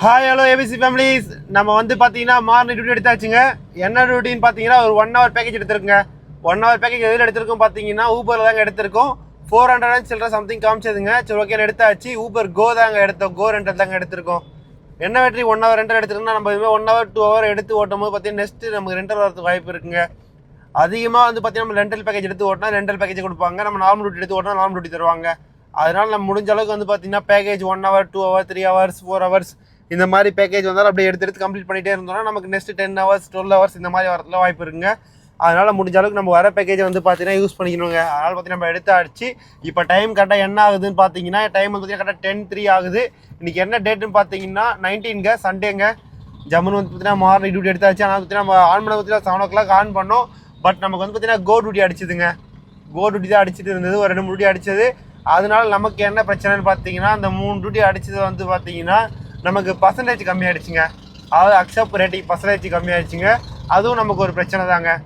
Hi hello ABC families நம்ம வந்து பார்த்தீங்கன்னா மார்னிங் டியூட்டி எடுத்தாச்சுங்க. என்ன டியூட்டின்னு பார்த்தீங்கன்னா ஒரு ஒன் ஹவர் பேக்கேஜ் எடுத்திருக்குங்க. ஒன் ஹவர் பேக்கேஜ் எதில் எடுத்திருக்கோம் பார்த்தீங்கன்னா ஊபரில் தாங்க எடுத்திருக்கோம். ஃபோர் ஹண்ட்ரட் சில்லற சம்திங் காமிச்சதுங்க. சரி ஓகே எடுத்தாச்சு. ஊபர் கோ தாங்க எடுத்தோம். கோ ரெண்டர் தாங்க எடுத்திருக்கோம். என்ன வெற்றி ஒன் ஹவர் ரெண்டர் எடுத்துருக்கோம்னா நம்ம இதுமாதிரி ஒன் ஹவர் டூ ஹவர் எடுத்து ஓட்டும் போது பார்த்தீங்கன்னா நெக்ஸ்ட் நமக்கு ரெண்டர் வரதுக்கு வாய்ப்பு இருக்குங்க. அதிகமாக வந்து பார்த்தீங்கன்னா நம்ம ரெண்டல் பேக்கேஜ் எடுத்து ஓட்டினா ரெண்டல் பேக்கேஜ் கொடுப்பாங்க. நம்ம நார்மல் டியூட்டி எடுத்து ஓட்டினா நார்மல் டியூட்டி தருவாங்க. அதனால் நம்ம முடிஞ்ச அளவுக்கு வந்து பார்த்தீங்கன்னா package one hour two hour three hours four hours இந்த மாதிரி பேக்கேஜ் வந்தாலும் அப்படியே எடுத்து எடுத்து கம்ப்ளீட் பண்ணிகிட்டே இருந்தோம்னா நமக்கு next ten hours twelve hours இந்த மாதிரி வரதுல வாய்ப்பு இருக்குங்க. அதனால் முடிஞ்ச அளவுக்கு நம்ம வர பேக்கேஜை வந்து பார்த்தீங்கன்னா யூஸ் பண்ணிக்கணுங்க. அதனால் பார்த்தீங்கன்னா நம்ம எடுத்து அடிச்சு இப்போ டைம் கரெக்டாக என்ன ஆகுதுன்னு பார்த்தீங்கன்னா டைம் வந்து பார்த்தீங்கன்னா கரெக்டாக டென் த்ரீ ஆகுது. இன்றைக்கி என்ன டேட்டுன்னு பார்த்தீங்கன்னா நைன்டீன்க சண்டேங்க ஜம்முன்னு வந்து பார்த்தீங்கன்னா மார்னிங் டியூட்டி எடுத்தாச்சு. ஆனால் பார்த்தீங்கன்னா நம்ம ஆன் பண்ண பார்த்தீங்கன்னா செவன் ஓ கிளாக் ஆன் பண்ணோம். பட் நமக்கு வந்து பார்த்தீங்கன்னா கோ டியூட்டி அடிச்சுதுங்க. கோ டியூட்டி தான் அடிச்சிட்டு இருந்தது. ஒரு ரெண்டு மூணு டியூட்டி அடிச்சது. அதனால நமக்கு என்ன பிரச்சனைன்னு பார்த்தீங்கன்னா அந்த மூணு டியூட்டி அடிச்சது வந்து பார்த்தீங்கன்னா நமக்கு பர்சன்டேஜ் கம்மியாயிடுச்சுங்க. அதாவது அக்செப்ட் ரேட்டிங் பர்சன்டேஜ் கம்மியாயிடுச்சுங்க. அதுவும் நமக்கு ஒரு பிரச்சனை தாங்க.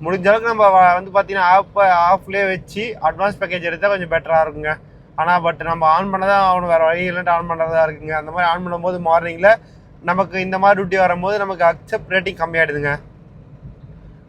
முடிஞ்ச அளவுக்கு நம்ம வ- வந்து பார்த்தீங்கன்னா ஆஃப் ஆஃப்லேயே வச்சு அட்வான்ஸ் பேக்கேஜ் எடுத்தால் கொஞ்சம் பெட்டராக இருக்குங்க. ஆனால் பட் நம்ம ஆன் பண்ண தான் ஆகணும். வேறு வழி இல்லைன்ட்டு ஆன் பண்ணுறதா இருக்குங்க. அந்த மாதிரி ஆன் பண்ணும்போது மார்னிங்கில் நமக்கு இந்த மாதிரி டியூட்டி வரும்போது நமக்கு அக்செப்ட் ரேட்டிங் கம்மியாயிடுதுங்க.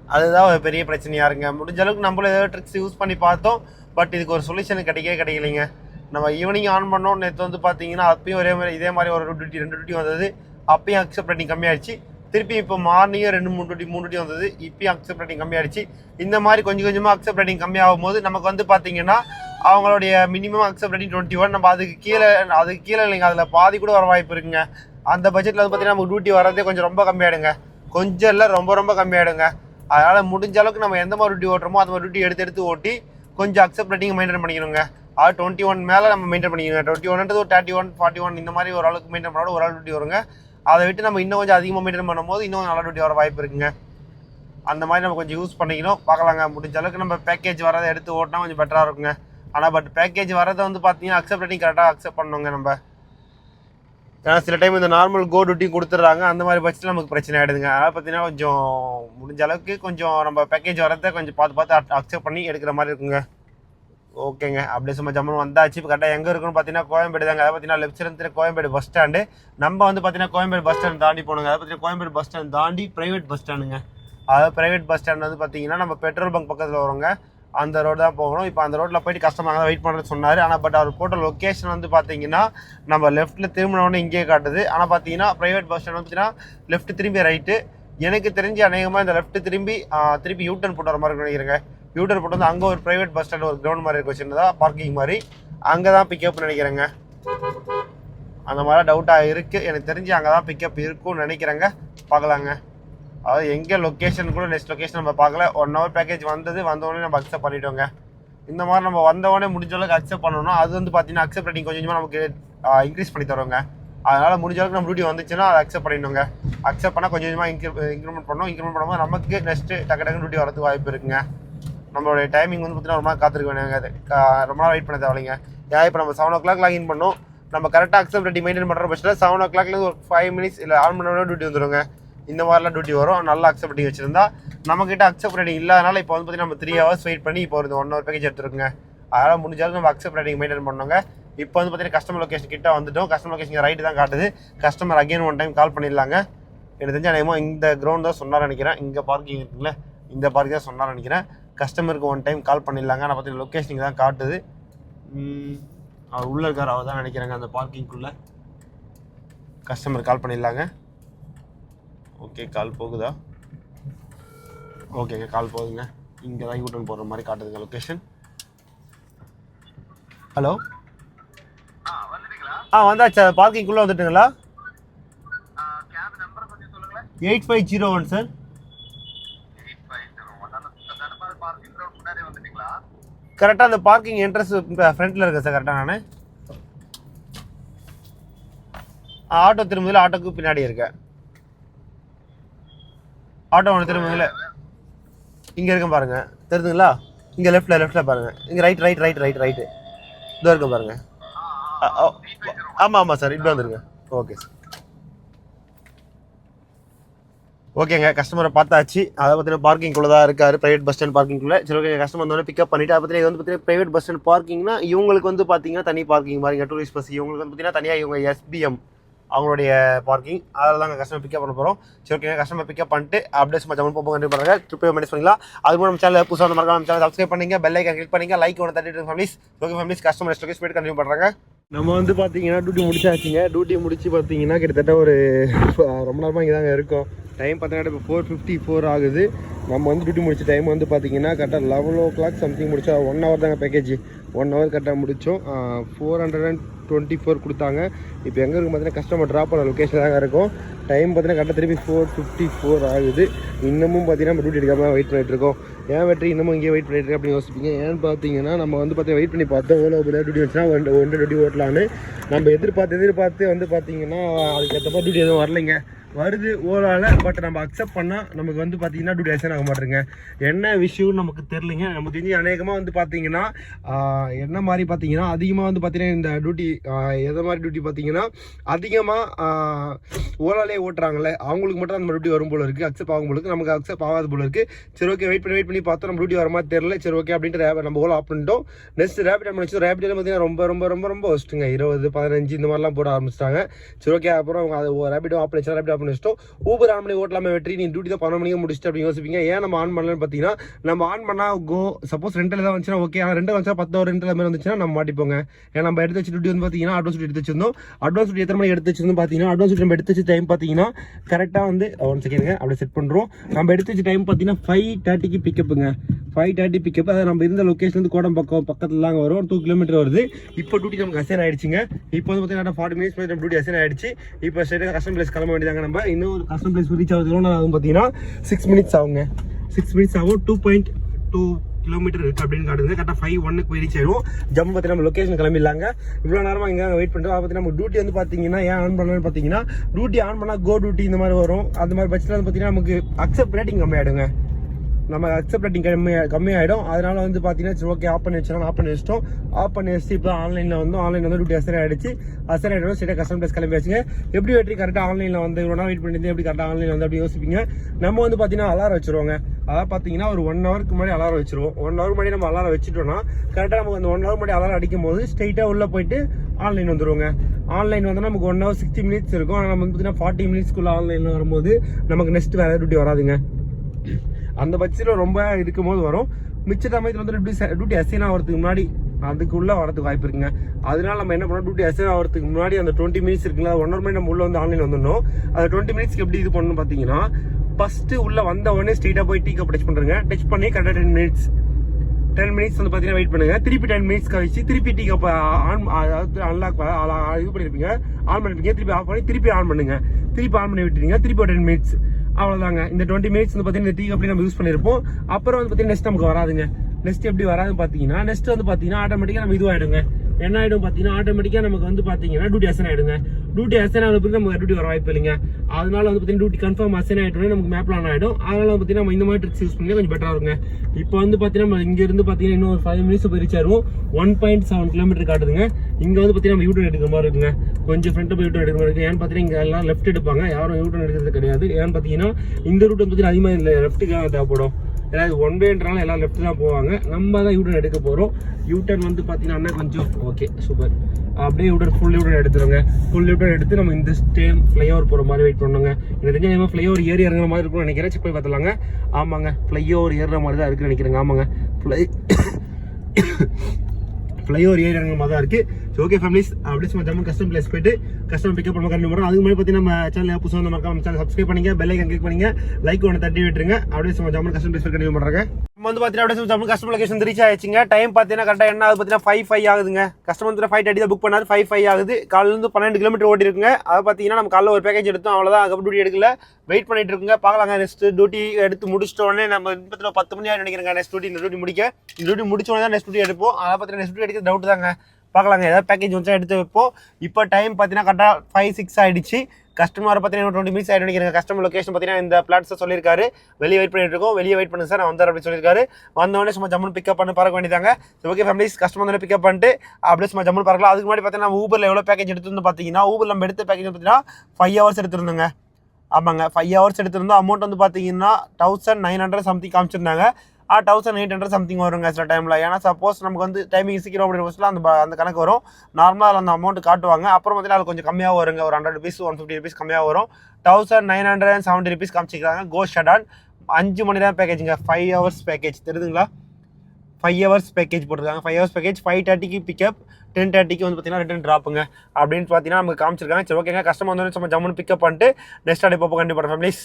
அதுதான் ஒரு பெரிய பிரச்சனையாக இருங்க முடிஞ்ச அளவுக்கு நம்மளும் ஏதோ ட்ரிக்ஸ் யூஸ் பண்ணி பார்த்தோம். பட் இதுக்கு ஒரு சொல்யூஷன் கிடைக்கவே கிடைக்கலைங்க. நம்ம ஈவினிங் ஆன் பண்ணோம் நேற்று வந்து பார்த்தீங்கன்னா அப்பயும் ஒரே மாதிரி இதே மாதிரி ஒரு டியூட்டி ரெண்டு டியூட்டி வந்தது. அப்பயும் அக்செப்ட் ரேட்டிங் கம்மியாயிடுச்சு. திருப்பி இப்போ மார்னிங்கே ரெண்டு மூணு டியூட்டி மூணு டியூட்டி வந்தது. இப்பயும் அக்செப்ட் ரேட்டிங் கம்மியாயிடுச்சு. இந்த மாதிரி கொஞ்சம் கொஞ்சமாக அக்செப்ட் ரேட்டிங் கம்மியாகும் போது நமக்கு வந்து பார்த்தீங்கன்னா அவங்களுடைய minimum accept rating twenty one நம்ம அதுக்கு கீழே அதுக்கு கீழே இல்லைங்க. அதில் பாதி கூட வர வாய்ப்பு இருக்குங்க. அந்த பட்ஜெட்டில் வந்து பார்த்தீங்கன்னா நமக்கு டியூட்டி வரதே கொஞ்சம் ரொம்ப கம்மியாயிடுங்க. கொஞ்சம் இல்லை ரொம்ப ரொம்ப கம்மியாயிடுங்க. அதனால் முடிஞ்ச அளவுக்கு நம்ம எந்த மாதிரி டியூட்டி ஓட்டுறோமோ அந்த மாதிரி டியூட்டி எடுத்து எடுத்து ஓட்டி கொஞ்சம் அக்செப்ட் ரேட்டிங் மெயின்டைன் பண்ணிக்கணுங்க. அது டுவெண்ட்டி ஒன் மேலே நம்ம மெயின்டைன் பண்ணிக்கணும் டுவெண்ட்டி ஒன்றது ஒரு தேர்ட்டி ஒன் ஃபார்ட்டி ஒன் இந்த மாதிரி ஒரு அளவுக்கு மெயின்டைன் பண்ணாலும் ஒரு ஆள் டியூட்டி வருங்க. அதை விட்டு நம்ம இன்னும் கொஞ்சம் அதிகமாக மெயின்டைன் பண்ணும்போது இன்னும் நல்ல டியூட்டி வர வாய்ப்பு இருக்குங்க. அந்த மாதிரி நம்ம கொஞ்சம் யூஸ் பண்ணிக்கணும். பார்க்கலாங்க. முடிஞ்ச அளவுக்கு நம்ம பேக்கேஜ் வரதை எடுத்து ஓட்டினா கொஞ்சம் பெட்டராக இருக்குங்க. ஆனால் பட் பேக்கேஜ் வரதை வந்து பார்த்தீங்கன்னா அக்செப்ட் ரேட்டிங் கரெக்டாக அக்செப்ட் பண்ணுங்க நம்ம. ஏன்னா சில டைம் இந்த நார்மல் கோ டியூட்டி கொடுத்துட்றாங்க. அந்த மாதிரி பட்சத்தில் நமக்கு பிரச்சனை ஆகிடுதுங்க அதனால் பார்த்தீங்கன்னா கொஞ்சம் முடிஞ்ச அளவுக்கு கொஞ்சம் நம்ம பேக்கேஜ் வரதை கொஞ்சம் பார்த்து பார்த்து அக்செப்ட் பண்ணி எடுக்கிற மாதிரி இருக்குங்க. ஓகேங்க. அப்படியே சும்மா ஜம்மன் வந்தாச்சு. இப்போ கரெக்டாக எங்கே இருக்குன்னு பார்த்தீங்கன்னா கோயம்பேடு தாங்க. அதை பார்த்தீங்கன்னா left side Koyambedu bus stand நம்ம வந்து பார்த்தீங்கன்னா கோயம்பேடு பஸ் ஸ்டாண்ட் தாண்டி போகணுங்க. அதை பார்த்தீங்கன்னா கோயம்பேடு பஸ் ஸ்டாண்ட் தாண்டி ப்ரைவேட் பஸ் ஸ்டாண்டுங்க அதாவது ப்ரைவேட் பஸ் ஸ்டாண்ட் வந்து பார்த்தீங்கன்னா நம்ம பெட்ரோல் பங்க் பக்கத்தில் வரோங்க. அந்த ரோடு தான் போகணும். இப்போ அந்த ரோட்டில் போயிட்டு கஸ்டமர் தான் வெயிட் பண்ணுறது சொன்னார். ஆனால் பட் அவர் போட்ட லொக்கேஷன் வந்து பார்த்தீங்கன்னா நம்ம லெஃப்ட்டில் திரும்பினோடனே இங்கேயே காட்டுது. ஆனால் பார்த்தீங்கன்னா ப்ரைவேட் பஸ் ஸ்டாண்ட் வந்துச்சுன்னா லெஃப்ட் திரும்பி ரைட்டு எனக்கு தெரிஞ்சு அநேகமாக இந்த லெஃப்ட் திரும்பி திருப்பி யூட்டர்ன் போட்டு வர மாதிரி நினைக்கிறேங்க. யூட்டர் போட்டு வந்து அங்கே ஒரு ப்ரைவேட் பஸ் ஸ்டாண்ட் ஒரு கிரவுண்ட் மாதிரி இருக்கும் சின்னதாக பார்க்கிங் மாதிரி. அங்கே தான் பிக்கப் நினைக்கிறேங்க. அந்த மாதிரி டவுட்டாக இருக்குது எனக்கு தெரிஞ்சு அங்கே தான் பிக்கப் இருக்கும்னு நினைக்கிறேங்க. பார்க்கலாங்க. அதாவது எங்கே லொக்கேஷன் கூட நெக்ஸ்ட் லொக்கேஷன் நம்ம பார்க்கல. ஒன் ஹவர் பேக்கேஜ் வந்தது வந்தவொடனே நம்ம அக்செப்ட் பண்ணிட்டோங்க. இந்த மாதிரி நம்ம வந்தவொடனே முடிஞ்ச அளவுக்கு அக்செப்ட் பண்ணணும் அது வந்து பார்த்தீங்கன்னா அக்செப்ட் ரேட்டிங் கொஞ்சம் கொஞ்சமாக நமக்கு இன்க்ரீஸ் பண்ணி தருவோங்க. அதனால் முடிஞ்ச அளவுக்கு நம்ம டியூட்டி வந்துச்சுன்னா அதை அக்செப்ட் பண்ணிடணுங்க. அக்செப்ட் பண்ணால் கொஞ்சம் கொஞ்சமாக இன்க்ரி இன்க்ரிமெண்ட் பண்ணணும் இன்க்ரிமெண்ட் பண்ணும்போது நமக்கு நெக்ஸ்ட்டு டக்கு டக்கு டியூட்டி வரதுக்கு வாய்ப்பு இருக்குங்க. நம்மளுடைய டைமிங் வந்து பார்த்தீங்கன்னா ரொம்ப நாள் காத்திருக்க வேணுங்க அது ரொம்ப நாள் வெயிட் பண்ண தேவையில்லைங்க. ஏன் இப்போ நம்ம செவன் ஓ கிளாக் லாகின் பண்ணோம். நம்ம கரெக்டாக அக்செப்ட் ரேட்டிங் மெயின்டைன் பண்ணுற பட்சத்தில் செவன் ஓ கிளாக்லேருந்து ஒரு ஃபைவ் மினிட்ஸ் இல்லை ஆறு மணி நேரம் டியூட்டி வந்துடுங்க இந்த மாதிரிலாம் டியூட்டி வரும். நல்லா அக்செப்ட் பண்ணி வச்சிருந்தா நம்மக்கிட்ட அக்செப்ட் ரேட்டிங் இல்லாதனால இப்போ வந்து பார்த்தீங்கன்னா நம்ம த்ரீ ஹவர்ஸ் வெயிட் பண்ணி இப்போ ஒரு ஒன் ஹவர் பேக்கேஜ் எடுத்துருங்க அதனால் முடிஞ்சாலும் நம்ம அக்செப்ட் ரேட்டிங் மெயின்டைன் பண்ணோங்க. இப்போ வந்து பார்த்தீங்கன்னா கஸ்டமர் லொகேஷன் கிட்ட வந்துட்டோம். கஸ்டமர் லொக்கேஷன் ரைட்டு தான் காட்டுது. Customer again one time call பண்ணிடலாங்க. எனக்கு தெரிஞ்ச நேமோ இந்த கிரவுண்ட் தான் சொன்னார் நினைக்கிறேன். இங்கே பார்க்கிங் இருக்குங்களே இந்த பார்க்கிங் தான் சொன்னார் நினைக்கிறேன். கஸ்டமருக்கு ஒன் டைம் கால் பண்ணிடலாங்க. நான் பார்த்தீங்கன்னா லொக்கேஷன் தான் காட்டுது. அவர் உள்ளே இருக்கார் அவர் தான் நினைக்கிறேங்க அந்த பார்க்கிங்குள்ளே கஸ்டமர் கால் பண்ணிடலாங்க. ஓகே கால் போகுதா? ஓகேங்க கால் போகுதுங்க. இங்கே தான் யூட்டன் போடுற மாதிரி காட்டுதுங்க லொக்கேஷன் ஹலோ ஆ வந்தாச்சு. பார்க்கிங்குள்ளே வந்துட்டுங்களா? Eight five zero one sir கரெக்டாக அந்த பார்க்கிங் என்ட்ரன்ஸ் ஃப்ரண்ட்டில் இருக்கேன் சார் கரெக்டாக நான். ஆட்டோ திரும்பதில் ஆட்டோக்கு பின்னாடி இருக்கேன். ஆட்டோ ஒன்று திரும்பதில் இங்கே இருக்கேன் பாருங்க. தெரிதுங்களா இங்கே லெஃப்ட்டில் லெஃப்ட்டில் பாருங்க. இங்கே right right right right right இதோ இருக்கும் பாருங்க. ஆமாம் ஆமாம் சார் இப்போ வந்துருங்க. ஓகே சார் ஓகேங்க கஸ்டமரை பார்த்தாச்சு. அதை பார்த்தீங்கன்னா பார்க்கிங்குள்ளே தான் இருக்காரு. பிரைவேட் பஸ் ஸ்டாண்ட் பார்க்கிங்குள்ளே சரி ஓகே கஸ்டமர் வந்தோடனே பிக்கப் பண்ணிட்டு அதை பற்றி இது வந்து பார்த்தீங்கன்னா பிரைவேட் பஸ் ஸ்டாண்ட் பார்க்கிங்னா இவங்களுக்கு வந்து பார்த்தீங்கன்னா தனி பார்க்கிங் மாதிரிங்க டூரிஸ்ட் பஸ் இவங்களுக்கு வந்து பார்த்தீங்கன்னா தனியாக இவங்க எஸ்பிஎம் அவங்களுடைய பார்க்கிங் அதில் தான் கஸ்டமர் பிக்கப் பண்ண போகிறோம் சரி ஓகே கஸ்டமர் பிக்கப் பண்ணிட்டு அப்படியே சும்மா போகும் கண்டிப்பாக பண்ணுறாங்க ட்ரிப் மேனேஜ் பண்ணிக்கலாம். அது மூலம் நம்ம சேனல் புதுசாக வந்து மறக்காம சேனல் சப்ஸ்கிரைப் பண்ணிங்க பெல் ஐக்கன் கிளிக் பண்ணிங்க லைக் ஒன்று தட்டிட்டு ஃபேமிலிஸ் ஓகே ஃபேமிலிஸ் கஸ்டமர் ஸ்டோக்கேஜ் போய்ட்டு கண்டினியூ பண்ணுறாங்க நம்ம வந்து பார்த்தீங்கன்னா டியூட்டி முடிச்சாச்சுங்க. டியூட்டி முடிச்சு பார்த்தீங்கன்னா கிட்டத்தட்ட ஒரு ரொம்ப நேரமாக இங்கே தாங்க இருக்கும் டைம் பார்த்தீங்கன்னா இப்போ ஃபோர் ஃபிஃப்டி ஃபோர் ஆகுது. நம்ம வந்து டியூட்டி முடிச்ச டைம் வந்து பார்த்தீங்கன்னா கரெக்டாக லெவன் ஓ கிளாக் சம்திங் முடிச்சா ஒன் ஹவர் தாங்க பேக்கேஜ் ஒன் ஹவர் கரெக்டாக முடித்தோம் four hundred and twenty four கொடுத்தாங்க. இப்போ எங்கே இருக்கும் பார்த்தீங்கன்னா கஸ்டமர் ட்ராப் பண்ண லொக்கேஷன் தாங்க இருக்கும். டைம் பார்த்தீங்கன்னா கரெக்டாக திருப்பி ஃபோர் ஃபிஃப்டி ஃபோர் ஆகுது. இன்னமும் பார்த்தீங்கன்னா நம்ம டியூட்டி எடுக்காமல் வெயிட் பண்ணிட்டு இருக்கோம். ஏன் வெற்றி? இன்னமும் இங்கே வெயிட் பண்ணிட்டு இருக்கேன் அப்படின்னு யோசிப்பீங்க. ஏன்னு பார்த்தீங்கன்னா நம்ம வந்து பார்த்தீங்கன்னா வெயிட் பண்ணி பார்த்தோம். ஓலோ பில் டியூட்டி வச்சுன்னா ஒன் ஒன்று டியூட்டி ஓட்டலான்னு நம்ம எதிர்பார்த்து எதிர்பார்த்து வந்து பார்த்தீங்கன்னா அதுக்கேற்ற மாதிரி டியூட்டி எதுவும் வரலைங்க. வருது ஓலாவில் பட் நம்ம அக்செப்ட் பண்ணால் நமக்கு வந்து பார்த்தீங்கன்னா டியூட்டி ஆக மாட்டேங்க என்ன விஷயம்னு நமக்கு தெரிலிங்க நமக்கு தெரிஞ்சு அநேகமாக வந்து பார்த்தீங்கன்னா என்ன மாதிரி பார்த்தீங்கன்னா அதிகமாக வந்து பார்த்தீங்கன்னா இந்த டியூட்டி எதை மாதிரி டியூட்டி பார்த்தீங்கன்னா அதிகமாக ஓலாலே ஓட்டுறாங்கல்ல அவங்களுக்கு மட்டும் அந்த டியூட்டி வரும் போல இருக்குது அக்செப்ட் ஆகும் போல நமக்கு அக்செப்ட் ஆகாத போல இருக்குது சரி ஓகே வெயிட் பண்ணி வெயிட் பண்ணி பார்த்தோம் நம்ம டியூட்டி வர மாதிரி தெரியல. சரி ஓகே அப்படின்ட்டு நம்ம ஓலா ஆஃப் பண்ணிட்டோம். நெக்ஸ்ட் ரேபிட் டைம் வச்சு ரேபிட் பார்த்தீங்கன்னா ரொம்ப ரொம்ப ரொம்ப ரொம்ப ஒஸ்ட்டுங்க இருபது பதினஞ்சு இந்த மாதிரிலாம் போட ஆரம்பிச்சிட்டாங்க. சரி ஓகே அப்புறம் அவங்க அது ரேபிட் ஆஃப் பண்ணி ரேபிட் ஆஃப் பண்ணி வச்சிட்டோம். ஊபர் ஆன் பண்ணி ஓட்டலாமே வெற்றி. நீ டியூட்டி தான் பன்னெண்டு மணிக்கு முடிச்சுட்டு அப்படின்னு யோசிப்பீங்க. ஏன் நம்ம ஆன் பண்ணலன்னு பார்த்தீங்கன்னா நம்ம ஆன் பண்ணால் கோ சப்போஸ் ரெண்டில் தான் வந்துச்சுன்னா ஓகே ஆனால் ரெண்டு வந்துச்சா பத்து ஒரு ரெண்டு மாதிரி வந்துச்சுன்னா நம்ம மாட்டிப்போங்க. ஏன்னா நம்ம எடுத்து வச்சு டியூட்டி வந்து பார்த்தீங்கன்னா அட்வான்ஸ் எடுத்து வச்சிருந்தோம். அட்வான்ஸ் எத்தனை மணிக்கு எடுத்து வச்சிருந்தோம் பார்த்தீங்கன்னா அட்வான்ஸ் நம்ம எடுத்து வச்ச டைம் பார்த்தீங்கன்னா கரெக்டாக வந்து ஒன் செகண்டுங்க அப்படியே செட் பண்ணுறோம் நம்ம எடுத்து வச்ச டைம் பார்த்தீங்கன்னா ஃபைவ் தேர்ட்டிக்கு பிக்கப்புங்க ஃபைவ் தேர்ட்டி பிக்கப் அதை நம்ம இருந்த லொக்கேஷன் கோடம் பக்கம் பக்கத்துல தாங்க வரும். டூ கிலோமீட்டர் வருது. இப்போ டியூட்டி நமக்கு அசைன் ஆயிடுச்சுங்க. இப்போ வந்து பார்த்தீங்கன்னா ஃபார்ட்டி மினிட்ஸ் நம்ம டியூட்டி அசைன் ஆயிடுச்சு. இப்போ ஸ்ட்ரெயிட்டாக கஸ்டம் பிளேஸ் கிளம்ப வேண்டியதாங்க நம்ம. இன்னும் ஒரு கஸ்டம் பிளேஸ் ரீச் ஆகுதுன்னா ஆகும் பார்த்தீங்கன்னா சிக்ஸ் மினிட்ஸ் ஆகுங்க. சிக்ஸ் மினிட்ஸ் ஆகும். டூ பாயிண்ட் டூ கிலோமீட்டர் இருக்கு அப்படின்னு காட்டுது. கரெக்டாக ஃபைவ் ஒன்னுக்கு போய் ரீச் ஆயிடும் ஜம்மு பற்றி நம்ம லொக்கேஷன் கிளம்பிடலாங்க. இவ்வளோ நேரமாக இங்கே வெயிட் பண்ணுறோம் அதை நம்ம டியூட்டி வந்து பார்த்தீங்கன்னா ஏன் ஆன் பண்ணலாம்னு பார்த்தீங்கன்னா டியூட்டி ஆன் பண்ணால் கோ டியூட்டி இந்த மாதிரி வரும். அந்த மாதிரி பட்சத்தில் வந்து பார்த்தீங்கன்னா நமக்கு அக்செப்ட் ரேட்டிங் கம்மியாயிடுங்க. நம்ம அக்செப்ட் ரேட்டிங் கம்மி கம்மியாயிடும். அதனால வந்து பார்த்தீங்கன்னா சரி ஓகே ஆஃப் பண்ணி வச்சிடலாம் ஆஃப் பண்ணி வச்சிட்டோம். ஆஃப் பண்ணி வச்சுட்டு இப்போ ஆன்லைனில் வந்து ஆன்லைனில் வந்து டூட்டி அசர் ஆயிடுச்சு. அசர் ஆகிடும் சரியாக கஸ்டம் பிளஸ் கிளம்பி வச்சுங்க. எப்படி வெற்றி கரெக்டாக ஆன்லைனில் வந்து இவ்வளோ நாள் வெயிட் பண்ணிட்டு எப்படி கரெக்டாக ஆன்லைனில் வந்து அப்படி யோசிப்பீங்க? நம்ம வந்து பார்த்தீங்கன்னா அலாரம் வச்சுருவாங்க. அதாவது பார்த்தீங்கன்னா ஒரு ஒன் ஹவருக்கு முன்னாடி அலாரம் வச்சிருவோம். ஒன் ஹவர் முன்னாடி நம்ம அலாரம் வச்சுட்டோம்னா கரெக்டாக நமக்கு அந்த ஒன் ஹவர் முன்னாடி அலாரம் அடிக்கும் போது ஸ்ட்ரைட்டாக உள்ளே போயிட்டு ஆன்லைன் வந்துடுவோங்க ஆன்லைன் வந்து நமக்கு ஒன் ஹவர் சிக்ஸ்டி மினிட்ஸ் இருக்கும். ஆனால் நம்ம வந்து பார்த்தீங்கன்னா ஃபார்ட்டி மினிட்ஸ்க்குள்ளே ஆன்லைனில் வரும்போது நமக்கு நெக்ஸ்ட் வேறு டியூட்டி வராதுங்க. அந்த பட்சத்தில் ரொம்ப இருக்கும்போது வரும். மிச்ச சமயத்தில் வந்து டியூட்டி டியூட்டி அசைன் ஆகிறதுக்கு முன்னாடி அதுக்குள்ளே வரதுக்கு வாய்ப்பு இருக்குங்க. அதனால நம்ம என்ன பண்ணோம் டியூட்டி அசைன் ஆகிறதுக்கு முன்னாடி அந்த டுவெண்ட்டி மினிட்ஸ் இருக்குங்களா ஒன்றரை மணி நம்ம உள்ளே வந்து ஆன்லைன் வந்துடணும். அந்த டுவெண்ட்டி மினிட்ஸ்க்கு எப்படி இது பண்ணணும் பார்த்தீங்கன்னா ஃபஸ்ட்டு உள்ளே வந்த உடனே ஸ்ட்ரெயிட்டாக போய் டீ கப் டச் பண்ணுறேங்க டச் பண்ணி கரெக்டாக டென் மினிட்ஸ் டென் மினிட்ஸ் வந்து பார்த்தீங்கன்னா வெயிட் பண்ணுங்க. திருப்பி டென் மினிட்ஸ் கழிச்சு திருப்பி டீ கப் ஆன் அதாவது அன்லாக் இது பண்ணிருப்பீங்க. ஆன் பண்ணிருப்பீங்க. திருப்பி ஆஃப் பண்ணி திருப்பி ஆன் பண்ணுங்க. திருப்பி ஆன் பண்ணி விட்டுருங்க. திருப்பி டென் மினிட்ஸ் அவ்வளோதாங்க இந்த டுவெண்ட்டி மினிட்ஸ் வந்து பார்த்தீங்கன்னா இந்த டீ கப்லேயே நம்ம யூஸ் பண்ணியிருப்போம் அப்புறம் வந்து பார்த்தீங்கன்னா நெக்ஸ்ட் நமக்கு வராதுங்க. நெக்ஸ்ட் எப்படி வராதுன்னு பார்த்தீங்கன்னா நெக்ஸ்ட் வந்து பார்த்தீங்கன்னா ஆட்டோமேட்டிக்காக நம்ம இதுவாகிடுங்க என்ன ஆகிடும் பார்த்தீங்கன்னா ஆட்டோமேட்டிக்காக நமக்கு வந்து பார்த்தீங்கன்னா டியூட்டி அசன் ஆகிடுங்க டியூட்டி அசன் ஆகிற பிறகு நமக்கு டியூட்டி வர வாய்ப்பு இல்லைங்க. அதனால வந்து பார்த்தீங்கன்னா டியூட்டி கன்ஃபார்ம் அசன் ஆகிட்டோன்னே நமக்கு மேப் ஆன் ஆகிடும் அதனால பார்த்தீங்கன்னா நம்ம இந்த மாதிரி ட்ரிக்ஸ் யூஸ் பண்ணி கொஞ்சம் பெட்டராக இருக்குங்க. இப்போ வந்து பார்த்தீங்கன்னா நம்ம இங்கேருந்து பார்த்தீங்கன்னா இன்னும் ஒரு ஃபைவ் மினிட்ஸ் போய் ரீச் ஆயிடுவோம் ஒன் பாயிண்ட் செவன் கிலோமீட்டர் காட்டுதுங்க. இங்கே வந்து பார்த்தீங்கன்னா நம்ம யூடியூப் எடுக்கிற மாதிரி இருக்குங்க. கொஞ்சம் ஃப்ரண்ட்டை போய் யூடியூப் எடுக்கிற மாதிரி இருக்கு. ஏன்னு பார்த்தீங்கன்னா இங்கே எல்லாம் லெஃப்ட் எடுப்பாங்க. யாரும் யூடியூப் எடுக்கிறது கிடையாது. ஏன்னு பார்த்தீங்கன்னா இந்த ரூட் வந்து பார்த்தீங்கன்னா அதிகமாக இல்லை. லெஃப்ட்டுக்காக தேவைப்படும். ஏன்னா இது ஒன் வேன்றனால எல்லாம் லெஃப்ட் தான் போவாங்க. நம்ம தான் யூடன் எடுக்க போகிறோம் யூடன் வந்து பார்த்தீங்கன்னா கொஞ்சம் ஓகே சூப்பர் அப்படியே யூடன் ஃபுல் யூடன் எடுத்துருங்க. ஃபுல் யூடன் எடுத்து நம்ம இந்த ஸ்டேம் ஃப்ளைஓவர் போகிற மாதிரி வெயிட் பண்ணுங்க. எனக்கு தெரிஞ்ச ஃப்ளைஓவர் ஏறி இறங்குற மாதிரி இருக்கும்னு நினைக்கிறேன். செக் போய் பார்த்துலாங்க ஆமாங்க ஃப்ளைஓவர் ஏறுற மாதிரி தான் இருக்குன்னு நினைக்கிறேங்க. ஆமாங்க. ஃப்ளை ஃப்ளைஓவர் ஏறி இறங்குற மாதிரி தான் இருக்குது ஓகே ஃபேமிலிஸ் uh, அப்படியே சும்மா ஜம்மு கஸ்டம் பிளேஸ் போயிட்டு கஸ்டம் பிக்கப் பண்ண கண்டிப்பாக போகிறோம் அதுக்கு முன்னாடி பார்த்தீங்கன்னா நம்ம சேனல் புதுசாக வந்து மறக்காம சேனல் சப்ஸ்கிரைப் பண்ணிங்க பெல் ஐக்கன் கிளிக் பண்ணிங்க லைக் ஒன்று தட்டி விட்டுருங்க. அப்படியே சும்மா ஜம்மு கஸ்டம் பிளேஸ் கண்டிப்பாக பண்ணுறாங்க நம்ம வந்து பார்த்தீங்கன்னா அப்படியே ஜம்மு கஸ்டம் லொகேஷன் ரீச் ஆயிடுச்சுங்க. டைம் பார்த்தீங்கன்னா கரெக்டாக என்ன ஆகுது பார்த்தீங்கன்னா ஃபைவ் ஃபைவ் ஆகுதுங்க. கஸ்டமர் வந்து ஃபைவ் தேர்ட்டி தான் புக் பண்ணாது ஃபைவ் ஃபைவ் ஆகுது. காலையிலேருந்து பன்னெண்டு கிலோமீட்டர் ஓட்டி இருக்குங்க அதை பார்த்தீங்கன்னா நம்ம காலைல ஒரு பேக்கேஜ் எடுத்தோம் அவ்வளோதான் அதுக்கப்புறம் டியூட்டி எடுக்கல. வெயிட் பண்ணிட்டு இருக்குங்க. பார்க்கலாங்க நெக்ஸ்ட் டியூட்டி எடுத்து முடிச்சிட்ட உடனே நம்ம இப்போ பத்து மணி ஆகிடும் நினைக்கிறேங்க. நெக்ஸ்ட் டியூட்டி இந்த டியூட்டி முடிக்க. இந்த டியூட்டி முடிச்ச உடனே தான் நெக்ஸ்ட் டியூட்டி எடுப்போம். அதை பார்த்தீங்கன்னா நெக்ஸ்ட் டியூட்டி எடுக்கிறது டவுட் தாங்க. பார்க்கலாங்க ஏதாவது பேக்கேஜ் வந்துச்சா எடுத்து வைப்போம். இப்போ டைம் பார்த்தீங்கன்னா கரெக்டாக ஃபைவ் சிக்ஸ் ஆகிடுச்சு கஸ்டமர் பார்த்தீங்கன்னா டுவெண்ட்டி மினிட்ஸ் ஆகிட்டு நினைக்கிறேன். கஸ்டமர் லொகேஷன் பார்த்தீங்கன்னா இந்த பிளாட்ஸை சொல்லியிருக்காரு. வெளியே வெயிட் பண்ணிட்டு இருக்கோம். வெளியே வெயிட் பண்ணுங்க சார். நான் வந்தார் அப்படின்னு சொல்லியிருக்காரு. வந்தவொடனே சும்மா ஜம்முன்னு பிக்கப் பண்ணி பறக்க வேண்டியதாங்க ஓகே ஃபேமிலிஸ் கஸ்டமர் வந்து பிக்கப் பண்ணிட்டு அப்படியே சும்மா ஜம்முன் பறக்கலாம். அதுக்கு முன்னாடி பார்த்தீங்கன்னா ஊபரில் எவ்வளோ பேக்கேஜ் எடுத்துருந்து பார்த்தீங்கன்னா ஊபர் நம்ம எடுத்த பேக்கேஜ் பார்த்தீங்கன்னா ஃபைவ் ஹவர்ஸ் எடுத்துருந்தோங்க. ஆமாங்க. ஃபைவ் ஹவர்ஸ் எடுத்திருந்தோம். அமௌண்ட் வந்து பார்த்தீங்கன்னா தௌசண்ட் நைன் ஹண்ட்ரட் சம்திங் காமிச்சிருந்தாங்க. தௌசண்ட் எயிட் ஹண்ட்ரட் சம்திங் வருங்க சில டைமில் ஏன்னா சப்போஸ் நமக்கு வந்து டைமிங் சீக்கிரம் அப்படின்ற பஸ்ஸில் அந்த அந்த கணக்கு வரும். நார்மலாக அந்த அமௌண்ட் காட்டுவாங்க. அப்புறம் பார்த்தீங்கன்னா அது கொஞ்சம் கம்மியாக வருங்க. ஒரு hundred rupees one fifty rupees கம்மியாக வரும். Thousand nine hundred and seventy rupees காமிச்சிக்கிறாங்க. கோ ஷடான் அஞ்சு மணி நேரம் பேக்கேஜுங்க ஃபைவ் ஹவர்ஸ் பேக்கேஜ் தெரியுதுங்களா ஃபைவ் ஹவர்ஸ் பேக்கேஜ் போட்டிருக்காங்க. ஃபைவ் ஹவர்ஸ் பேக்கேஜ் ஃபைவ் தேர்ட்டிக்கு பிக்கப் டென் தேர்ட்டிக்கு வந்து பார்த்தீங்கன்னா ரிட்டன் ட்ராப்புங்க அப்படின்னு பார்த்தீங்கன்னா நமக்கு காமிச்சிருக்காங்க. சரி ஓகேங்க கஸ்டமர் வந்து நம்ம ஜம்முன்னு பிக்கப் பண்ணிட்டு நெக்ஸ்ட் அடை போப்போ கண்டிப்பாக ஃபேமிலிஸ்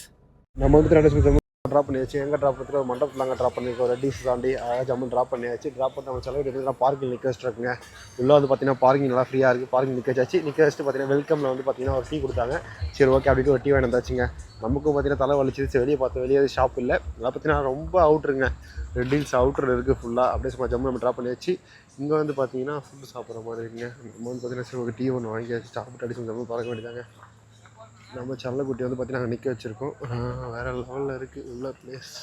நம்ம வந்து ட்ராப் பண்ணியாச்சு. எங்கே ட்ராப் பண்ணி ஒரு மண்டபத்தில் அங்கே ட்ராப் பண்ணியிருக்கோம். ரெட்டிஸ் தாண்டி அழகாக ஜம்மு ட்ராப் பண்ணியாச்சு. ட்ராப் பண்ணி நம்ம செலவு எடுத்து பார்க்கிங் நிற்க வச்சுருக்குங்க உள்ளே வந்து பார்த்தீங்கன்னா பார்க்கிங் நல்லா ஃப்ரீயாக இருக்குது பார்க்கிங் நிற்க வச்சாச்சு. நிற்க வச்சுட்டு பார்த்தீங்கன்னா வெல்கமில் வந்து பார்த்தீங்கன்னா ஒரு டீ கொடுத்தாங்க. சரி ஓகே அப்படின்ட்டு ஒரு டீ வாங்கி வந்தாச்சுங்க. நமக்கும் பார்த்தீங்கன்னா தலை வலிச்சிருச்சு. வெளியே பார்த்து வெளியே ஷாப் இல்லை. அதெல்லாம் பார்த்தீங்கன்னா ரொம்ப அவுட்ருங்க ரெட்டில்ஸ் அவுட்டர் இருக்குது ஃபுல்லாக அப்படியே சும்மா ஜம்மு நம்ம ட்ராப் பண்ணியாச்சு. இங்கே வந்து பார்த்தீங்கன்னா ஃபுட்டு சாப்பிட்ற மாதிரி இருக்குங்க. நம்ம வந்து பார்த்தீங்கன்னா சரி ஒரு டீ ஒன்று வாங்கியாச்சு சாப்பிட்டு அடிச்சு ஜம்மு பார்க்க வேண்டியதாங்க நம்ம சல்லக்குட்டி வந்து பார்த்தீங்கன்னா நிற்க வச்சுருக்கோம். வேறு லெவலில் இருக்குது உள்ள பிளேஸ்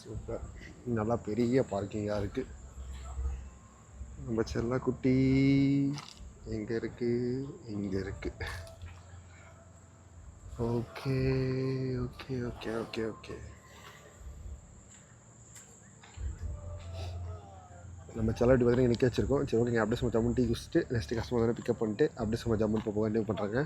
சூப்பர் நல்லா பெரிய பார்க்கிங்காக இருக்குது நம்ம செல்லக்குட்டி எங்கே இருக்குது இங்கே இருக்குது okay okay okay okay okay நம்ம செலவு பார்த்தீங்கன்னா நிற்க வச்சிருக்கோம். சரி ஓகேங்க அப்படியே சும்மா ஜம்மு டீ குடிச்சிட்டு நெக்ஸ்ட் கஸ்டமர் வந்து பிக்கப் பண்ணிட்டு அப்படியே சும்மா ஜம்மு போக கண்டினியூ பண்ணுறாங்க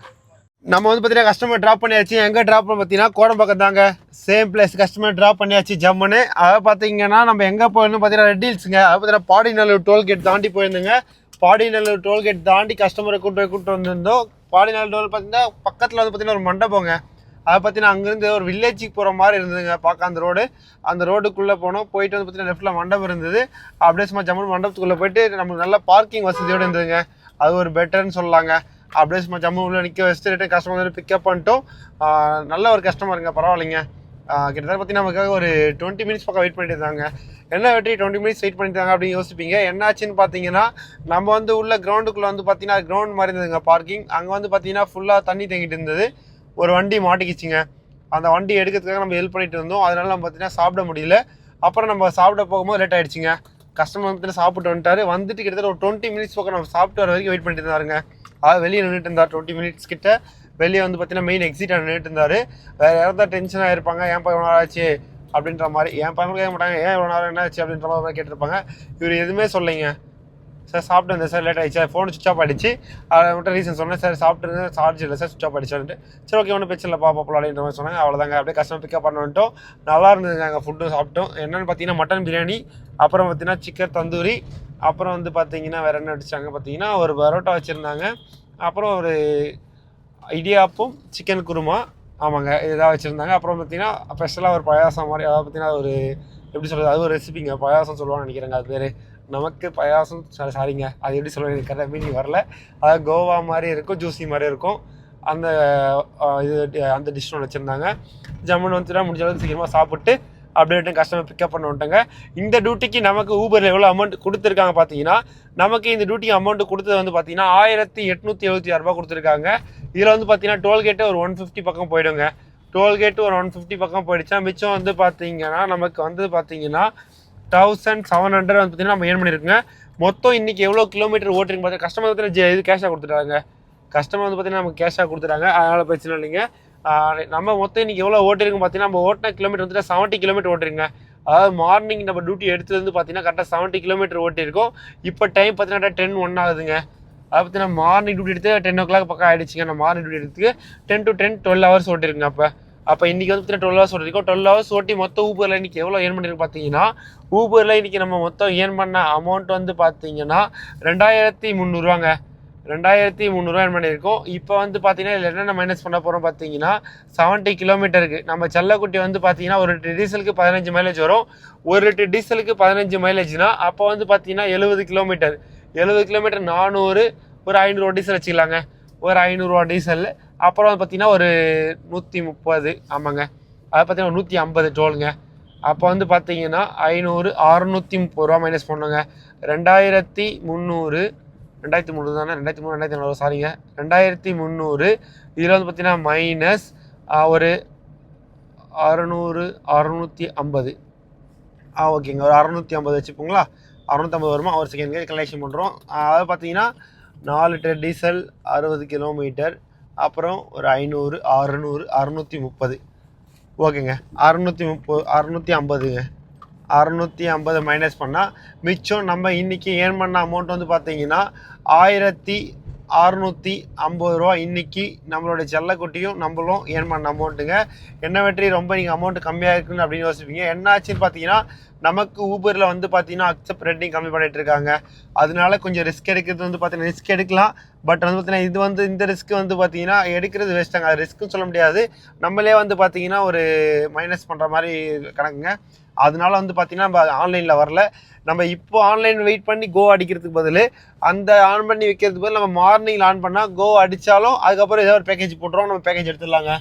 நம்ம வந்து பார்த்தீங்கன்னா கஸ்டமர் ட்ராப் பண்ணியாச்சு. எங்கே ட்ராப் பண்ண பார்த்தீங்கன்னா கோடம்பாக்கம் தாங்க. சேம் பிளேஸ் கஸ்டமர் ட்ராப் பண்ணியாச்சு ஜம்முன்னு. அதை பார்த்தீங்கன்னா நம்ம எங்கே போயிருந்தோம் பார்த்தீங்கன்னா ரெட் ஹில்ஸுங்க அது பார்த்தீங்கன்னா பாடிநல்லூர் டோல்கேட் தாண்டி போயிருந்தோங்க. பாடிநல்லூர் டோல்கேட் தாண்டி கஸ்டமரை கூட்டு போய் கூப்பிட்டு வந்திருந்தோம். பாடிநல்லூர் டோல் பார்த்தீங்கன்னா பக்கத்தில் வந்து பார்த்தீங்கன்னா ஒரு மண்டபங்க. அதை பார்த்தீங்கன்னா அங்கேருந்து ஒரு வில்லேஜுக்கு போகிற மாதிரி இருந்ததுங்க பார்க்க அந்த ரோடு அந்த ரோடுக்குள்ளே போனோம். போயிட்டு வந்து பார்த்தீங்கன்னா லெஃப்ட்டில் மண்டபம் இருந்தது. அப்படியே சும்மா ஜம்மு மண்டபத்துக்குள்ளே போயிட்டு நமக்கு நல்ல பார்க்கிங் வசதியோடு இருந்ததுங்க. அது ஒரு பெட்டர்னு சொல்லலாங்க அப்படியே சும்மா ஜம்மு உள்ள நிற்க வச்சுட்டு ரிட்டன் கஸ்டமர் வந்து பிக்கப் பண்ணிட்டோம். நல்ல ஒரு கஸ்டமருங்க பரவாயில்லைங்க. கிட்டத்தட்ட பார்த்தீங்கன்னா நமக்காக ஒரு டுவெண்ட்டி மினிட்ஸ் பக்கம் வெயிட் பண்ணிட்டு இருந்தாங்க. என்ன வெற்றி டுவெண்ட்டி மினிட்ஸ் வெயிட் பண்ணிட்டாங்க அப்படின்னு யோசிப்பீங்க. என்னாச்சுன்னு பார்த்தீங்கன்னா நம்ம வந்து உள்ள கிரவுண்டுக்குள்ளே வந்து பார்த்தீங்கன்னா கிரவுண்ட் மாதிரி இருந்ததுங்க பார்க்கிங் அங்கே வந்து பார்த்தீங்கன்னா ஃபுல்லாக தண்ணி தேங்கிட்டு இருந்தது. ஒரு வண்டி மாட்டிக்கிச்சுங்க. அந்த வண்டி எடுக்கிறதுக்காக நம்ம ஹெல்ப் பண்ணிட்டு இருந்தோம். அதனால நம்ம பார்த்தீங்கன்னா சாப்பிட முடியல. அப்புறம் நம்ம சாப்பிட போகும்போது லேட் ஆகிடுச்சிங்க கஸ்டமர் வந்து சாப்பிட்டு வந்துட்டாரு. வந்துட்டு கிட்டத்தட்ட ஒரு டுவெண்ட்டி மினிட்ஸ் பக்கம் நம்ம சாப்பிட்டு வர வரைக்கும் வெயிட் பண்ணிட்டு இருந்தாருங்க. அதாவது வெளியே நின்றுட்டு இருந்தார் டுவெண்ட்டி மினிட்ஸ் கிட்ட. வெளியே வந்து பார்த்தீங்கன்னா மெயின் எக்ஸிட் நின்றுட்டு இருந்தார். வேறு யாராவது டென்ஷனாக இருப்பாங்க. ஏன் பையன் நேரம் ஆச்சு? அப்படின்ற மாதிரி. என் பையன் கேட்க மாட்டாங்க. ஏன் இவ்வளோ நேரம் என்ன ஆச்சு? அப்படின்ற மாதிரி கேட்டிருப்பாங்க. இவர் எதுவுமே சொல்லிங்க சார் சாப்பிட்டு இருந்தேன் சார் லேட் ஆயிடுச்சு. ஃபோன் சுவிச் ஆஃப் ஆயிடுச்சு. அதை மட்டும் ரீசன் சொன்னேன் சார் சாப்பிட்டு சார்ஜ் இல்லை சார் சுவிச் ஆஃப் ஆயிடுச்சுன்ட்டு சரி ஓகே ஒன்றும் பிரச்சனை இல்லை பாப்பா அப்படின்ற மாதிரி சொன்னாங்க. அவ்வளோதாங்க அப்படியே கஸ்டமர் பிக்கப் பண்ண வந்துட்டோம். நல்லா இருந்தது நாங்கள் ஃபுட்டும் சாப்பிட்டோம். என்னென்னு பார்த்தீங்கன்னா மட்டன் பிரியாணி அப்புறம் பார்த்தீங்கன்னா சிக்கன் தந்தூரி அப்புறம் வந்து பார்த்தீங்கன்னா வேறு என்ன அடிச்சாங்க பார்த்தீங்கன்னா ஒரு பரோட்டா வச்சுருந்தாங்க. அப்புறம் ஒரு இடியாப்பும் சிக்கன் குருமா ஆமாங்க இதாக வச்சுருந்தாங்க. அப்புறம் பார்த்தீங்கன்னா ஸ்பெஷலாக ஒரு பாயாசம் மாதிரி அதாவது பார்த்தீங்கன்னா ஒரு எப்படி சொல்கிறது அது ஒரு ரெசிபிங்க பாயாசம் சொல்லுவான்னு நினைக்கிறேங்க அது பேர். நமக்கு பயாசம் சாரி சாரிங்க. அது எப்படி சொல்லுவாங்க கரெக்டாக மீனிங் வரல. அதாவது கோவா மாதிரி இருக்கும் ஜூஸி மாதிரி இருக்கும். அந்த இது அந்த டிஷ் ஒன்று வச்சுருந்தாங்க. ஜம்முன்னு வந்துட்டு முடிஞ்ச அளவுக்கு சீக்கிரமாக சாப்பிட்டு அப்படியே கஸ்டமர் பிக்கப் பண்ண வந்துட்டாங்க. இந்த டியூட்டிக்கு நமக்கு ஊபரில் எவ்வளோ அமௌண்ட் கொடுத்துருக்காங்க பார்த்தீங்கன்னா நமக்கு இந்த டியூட்டி அமௌண்ட் கொடுத்தது வந்து பார்த்தீங்கன்னா ஆயிரத்தி எட்நூற்றி எழுபத்தி ஆறுரூபா கொடுத்துருக்காங்க. இதில் வந்து பார்த்தீங்கன்னா டோல்கேட்டு ஒரு ஒன் ஃபிஃப்டி பக்கம் போயிடுங்க. டோல்கேட்டு ஒரு ஒன் ஃபிஃப்டி பக்கம் போயிடுச்சா மிச்சம் வந்து பார்த்தீங்கன்னா நமக்கு வந்து பார்த்தீங்கன்னா தௌசண்ட் செவன் ஹண்ட்ரட் வந்து பார்த்தீங்கன்னா நம்ம ஏன் பண்ணியிருக்குங்க மொத்தம் இன்னைக்கு எவ்வளோ கிலோமீட்டர் ஓட்டுறீங்க பார்த்தா கஸ்டமர் வந்து இது கேஷாக கொடுத்துட்டாங்க. கஸ்டமர் வந்து பார்த்தீங்கன்னா நமக்கு கேஷாக கொடுத்துட்டாங்க. அதனால் பிரச்சனை இல்லைங்க. நம்ம மொத்தம் இன்னைக்கு எவ்வளோ ஓட்டிருக்கோம் பார்த்தீங்கன்னா நம்ம ஓட்டின கிலோமீட்டர் வந்துட்டு செவன்ட்டி கிலோமீட்டர் ஓட்டிருங்க அதாவது மார்னிங் நம்ம டியூட்டி எடுத்துலேருந்து வந்து பார்த்தீங்கன்னா கரெக்டாக செவன்ட்டி கிலோமீட்டர் ஓட்டியிருக்கோம். இப்போ டைம் பார்த்தீங்கன்னா டென் ஒன் ஆகுதுங்க. அது பார்த்தீங்கன்னா மார்னிங் டியூட்டி எடுத்து டென் ஓ கிளாக் பக்கம் ஆகிடுச்சிங்க நான் மார்னிங் டியூட்டி எடுத்துக்கு ten to ten twelve hours ஓட்டிருங்க அப்போ. அப்போ இன்றைக்கி வந்து பார்த்தீங்கன்னா டுவெல் ஹவர்ஸ் ஓட்டிருக்கோம் டுவெல் ஹவர்ஸ் ஓட்டி மொத்தம் ஊபரில் இன்றைக்கி எவ்வளோ ஏர்ன் பண்ணிருக்கு பார்த்தீங்கன்னா ஊபரில் இன்றைக்கி நம்ம மொத்தம் ஏர்ன் பண்ண அமௌண்ட் வந்து பார்த்தீங்கன்னா ரெண்டாயிரத்தி முந்நூறுவாங்க. ரெண்டாயிரத்தி முந்நூறுவா ஏன் பண்ணியிருக்கோம் இப்போ வந்து பார்த்தீங்கன்னா இதில் என்னென்ன மைனஸ் பண்ண போகிறோம் பார்த்தீங்கன்னா செவன்ட்டி கிலோமீட்டருக்கு நம்ம செல்லக்குட்டி வந்து பார்த்தீங்கன்னா ஒரு லிட்டர் டீசலுக்கு பதினஞ்சு மைலேஜ் வரும். ஒரு லிட்டர் டீசலுக்கு பதினஞ்சு மைலேஜ்னா அப்போ வந்து பார்த்தீங்கன்னா எழுபது கிலோமீட்டர் எழுபது கிலோமீட்டர் நானூறு ஒரு ஐநூறுவா டீசல் வச்சுக்கலாங்க. ஒரு ஐநூறுரூவா டீசல் அப்புறம் வந்து பார்த்தீங்கன்னா ஒரு நூற்றி முப்பது ஆமாங்க. அது பார்த்தீங்கன்னா நூற்றி ஐம்பது டோலுங்க அப்போ வந்து பார்த்தீங்கன்னா ஐநூறு அறுநூற்றி முப்பது ரூபா மைனஸ் பண்ணுங்க. ரெண்டாயிரத்தி முந்நூறு ரெண்டாயிரத்தி முந்நூறு தானே? ரெண்டாயிரத்தி மூணு ரெண்டாயிரத்தி நானூறு சாரிங்க ரெண்டாயிரத்தி முந்நூறு இதில் வந்து பார்த்தீங்கன்னா மைனஸ் ஒரு அறநூறு அறநூற்றி ஐம்பது. ஆ ஓகேங்க. ஒரு அறநூற்றி ஐம்பது வச்சுப்போங்களா? அறநூற்றம்பது வருமா? ஒரு செகண்ட் கலெக்ஷன் பண்ணுறோம் அதாவது பார்த்தீங்கன்னா நாலு லிட்டர் டீசல் அறுபது கிலோமீட்டர் அப்புறம் ஒரு ஐநூறு அறநூறு அறுநூற்றி முப்பது. ஓகேங்க. அறுநூற்றி முப்பது அறுநூற்றி ஐம்பதுங்க. அறுநூற்றி ஐம்பது மைனஸ் பண்ணால் மிச்சம் நம்ம இன்றைக்கி ஏர்ன் பண்ண அமௌண்ட் வந்து பார்த்தீங்கன்னா ஆயிரத்தி அறுநூற்றி ஐம்பது ரூபா இன்றைக்கி நம்மளோட செல்லக்குட்டியும் நம்மளும் ஏர்ன் பண்ண அமௌண்ட்டுங்க என்ன வெற்றி? ரொம்ப நீங்கள் அமௌண்ட் கம்மியாக இருக்குன்னு அப்படின்னு யோசிப்பீங்க. என்ன ஆச்சுன்னு பார்த்தீங்கன்னா நமக்கு ஊபரில் வந்து பார்த்தீங்கன்னா அக்செப்ட் ரேட்டிங் கம்மி பண்ணிட்டு இருக்காங்க. அதனால கொஞ்சம் ரிஸ்க் எடுக்கிறது வந்து பார்த்தீங்கன்னா ரிஸ்க் எடுக்கலாம். பட் வந்து பார்த்தீங்கன்னா இது வந்து இந்த ரிஸ்க் வந்து பார்த்தீங்கன்னா எடுக்கிறது வேஸ்ட்டாங்க அது ரிஸ்க்குன்னு சொல்ல முடியாது. நம்மளே வந்து பார்த்தீங்கன்னா ஒரு மைனஸ் பண்ணுற மாதிரி கணக்குங்க. அதனால வந்து பார்த்தீங்கன்னா நம்ம ஆன்லைனில் வரல. நம்ம இப்போ ஆன்லைன் வெயிட் பண்ணி கோ அடிக்கிறதுக்கு பதில் அந்த ஆன் பண்ணி வைக்கிறதுக்கு பதில் நம்ம மார்னிங் ஆன் பண்ணால் கோ அடித்தாலும் அதுக்கப்புறம் ஏதோ ஒரு பேக்கேஜ் போட்டுருவோம் நம்ம பேக்கேஜ் எடுத்துடலாங்க.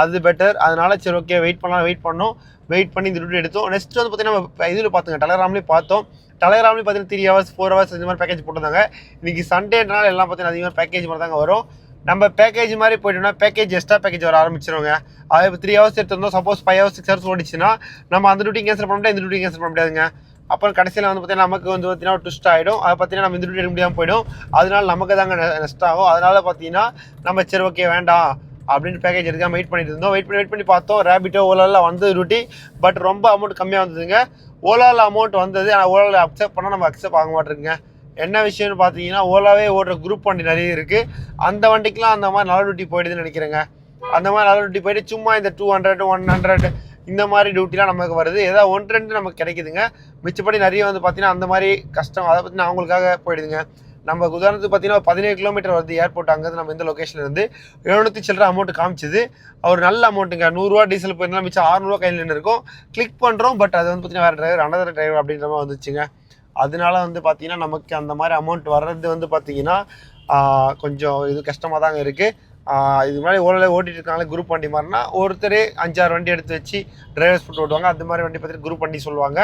அது பெட்டர் அதனால சரி ஓகே வெயிட் பண்ணலாம் வெயிட் பண்ணோம். வெயிட் பண்ணி இந்த ரூட் எடுத்தோம். நெக்ஸ்ட் வந்து பார்த்தீங்கன்னா நம்ம இதில் பார்த்துங்க டெலகிராம்லேயே பார்த்தோம். டெலகிராம்லேயும் பார்த்தீங்கன்னா த்ரீ ஹவர்ஸ் ஃபோர் ஹவர்ஸ் இந்த மாதிரி பேக்கேஜ் போட்டிருந்தாங்க. இன்றைக்கி சண்டேனால எல்லாம் பார்த்தீங்கன்னா அதிகமாக பேக்கேஜ் மாதிரி தாங்க வரும். நம்ம பேக்கேஜ் மாதிரி போயிட்டோம்னா பேக்கேஜ் எக்ஸ்ட்ரா பேக்கேஜ் வர ஆரம்பிச்சிருவாங்க அது இப்போ த்ரீ ஹவர்ஸ் எடுத்திருந்தோம். Suppose five hours six hours ஓடிச்சுன்னா நம்ம அந்த டியூட்டி கேன்சல் பண்ண முடியாது இந்த டியூட்டி கேன்சல் பண்ண முடியாதுங்க. அப்புறம் கடைசியில் வந்து பார்த்தீங்கன்னா நமக்கு வந்து பார்த்தீங்கன்னா ட்விஸ்ட் ஆகிடும் அதை பார்த்தீங்கன்னா நம்ம இந்த டியூட்டி எடுக்க முடியாமல் போயிடும். அதனால நமக்கு தாங்க நெஸ்ட் ஆகும். அதனால் பார்த்தீங்கன்னா நம்ம சரி ஓகே வேண்டாம். அப்படின்னு பேக்கேஜ் எடுக்காம வெயிட் பண்ணிட்டு இருந்தோம். வெயிட் பண்ணி வெயிட் பண்ணி பார்த்தோம். ரேபிட்டோ ஓலாவில் வந்தது ரூட்டி. பட் ரொம்ப அமௌண்ட் கம்மியாக வந்ததுங்க. ஓலாவில் அமௌண்ட் வந்தது. ஆனால் ஓலாவில் அக்செப்ட் பண்ணால் நம்ம அக்செப்ட் ஆக மாட்டேங்குங்க என்ன விஷயம்னு பார்த்தீங்கன்னா ஓலாவே ஓடுற குரூப் வண்டி நிறைய இருக்குது அந்த வண்டிக்கெலாம் அந்த மாதிரி நல்ல டியூட்டி போயிடுதுன்னு நினைக்கிறேங்க. அந்த மாதிரி நல்ல டியூட்டி போயிட்டு சும்மா இந்த டூ ஹண்ட்ரட் ஒன் ஹண்ட்ரட் இந்த மாதிரி டியூட்டிலாம் நமக்கு வருது. ஏதாவது ஒன்று ரெண்டு நமக்கு கிடைக்குதுங்க. மிச்சப்படி நிறைய வந்து பார்த்தீங்கன்னா அந்த மாதிரி கஷ்டம் அதை பற்றி நான் அவங்களுக்காக போயிடுதுங்க. நம்ம உதாரணத்துக்கு பார்த்தீங்கன்னா ஒரு பதினேழு கிலோமீட்டர் வருது ஏர்போர்ட் அங்கேருந்து நம்ம இந்த லொக்கேஷன்ல இருந்து எழுநூற்றி சில்லற அமௌண்ட் காமிச்சது. அவர் நல்ல அமௌண்ட்டுங்க நூறுரூவா டீசல் போயிருந்தாலும் மிச்சம் ஆறுநூறுவா கையில் நின்று இருக்கும். கிளிக் பண்ணுறோம் பட் அது வந்து பார்த்தீங்கன்னா வேறு டிரைவர் அனதர் டிரைவர் அப்படின்ற மாதிரி வந்துச்சுங்க. அதனால வந்து பார்த்தீங்கன்னா நமக்கு அந்த மாதிரி அமௌண்ட் வர்றது வந்து பார்த்தீங்கன்னா கொஞ்சம் இது கஷ்டமாக தாங்க இருக்குது இது மாதிரி ஓலையில் ஓட்டிட்டு இருக்காங்களே குரூப் வண்டி மாதிரினா ஒருத்தரே அஞ்சாறு வண்டி எடுத்து வச்சு டிரைவர்ஸ் போட்டு ஓட்டுவாங்க. அந்த மாதிரி வண்டி பார்த்துட்டு குரூப் வண்டி சொல்லுவாங்க.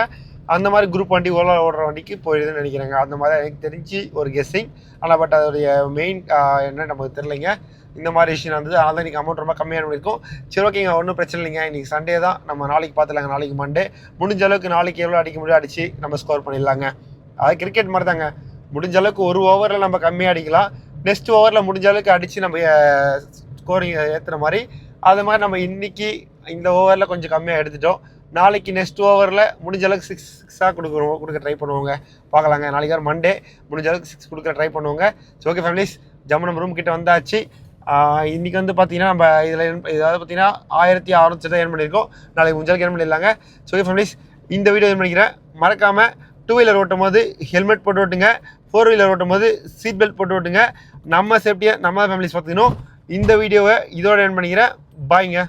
அந்த மாதிரி குரூப் வண்டி ஓலா ஓடுற வண்டிக்கு போயிடுதுன்னு நினைக்கிறாங்க. அந்த மாதிரி எனக்கு தெரிஞ்சு ஒரு கெஸ்ஸிங் ஆனால் பட் அதோடைய மெயின் என்ன நமக்கு தெரிலைங்க இந்த மாதிரி விஷயம் நடந்தது. அதனால் தான் இன்றைக்கி அமௌண்ட் ரொம்ப கம்மியான இருக்கும் சரி ஓகேங்க ஒன்றும் பிரச்சனை இல்லைங்க. இன்றைக்கி சண்டே தான். நம்ம நாளைக்கு பார்த்துலாங்க நாளைக்கு மண்டே முடிஞ்ச அளவுக்கு நாளைக்கு எவ்வளோ அடிக்க முடியும் அடித்து நம்ம ஸ்கோர் பண்ணிடலாங்க. அது கிரிக்கெட் மாதிரி தாங்க முடிஞ்ச அளவுக்கு ஒரு ஓவரில் நம்ம கம்மியாக அடிக்கலாம். நெக்ஸ்ட் ஓவரில் முடிஞ்ச அளவுக்கு அடித்து நம்ம ஸ்கோரிங் ஏற்றுற மாதிரி அது மாதிரி நம்ம இன்னைக்கு இந்த ஓவரில் கொஞ்சம் கம்மியாக எடுத்துட்டோம். நாளைக்கு நெக்ஸ்ட் ஓவரில் முடிஞ்ச அளவுக்கு சிக்ஸ் சிக்ஸாக கொடுக்குறோம். கொடுக்க ட்ரை பண்ணுவோங்க. பார்க்கலாங்க. நாளைக்கு வேறு மண்டே முடிஞ்ச அளவுக்கு சிக்ஸ் கொடுக்க ட்ரை பண்ணுவோங்க. ஸோ ஓகே ஃபேமிலிஸ் ஜம்மு நம்ம ரூம் கிட்ட வந்தாச்சு. இன்றைக்கி வந்து பார்த்தீங்கன்னா நம்ம இதில் இதாவது பார்த்தீங்கன்னா ஆயிரத்தி அறுநூத்தி தான் பண்ணியிருக்கோம். நாளைக்கு முடிஞ்சளவுக்கு அளவுக்கு பண்ணிடலாங்க. ஸோ ஓகே ஃபேமிலிஸ் இந்த வீடியோ என் பண்ணிக்கிறேன். மறக்காமல் டூ வீலர் ஓட்டும் போது ஹெல்மெட் போட்டு ஓட்டுங்க. ஃபோர் வீலர் ஓட்டும் போது சீட் பெல்ட் போட்டு ஓட்டுங்க. நம்ம சேஃப்டியை நம்ம ஃபேமிலிஸ் பார்த்துக்கணும். இந்த வீடியோவை இதோட ஏர்ன் பண்ணிக்கிறேன். பாய்ங்க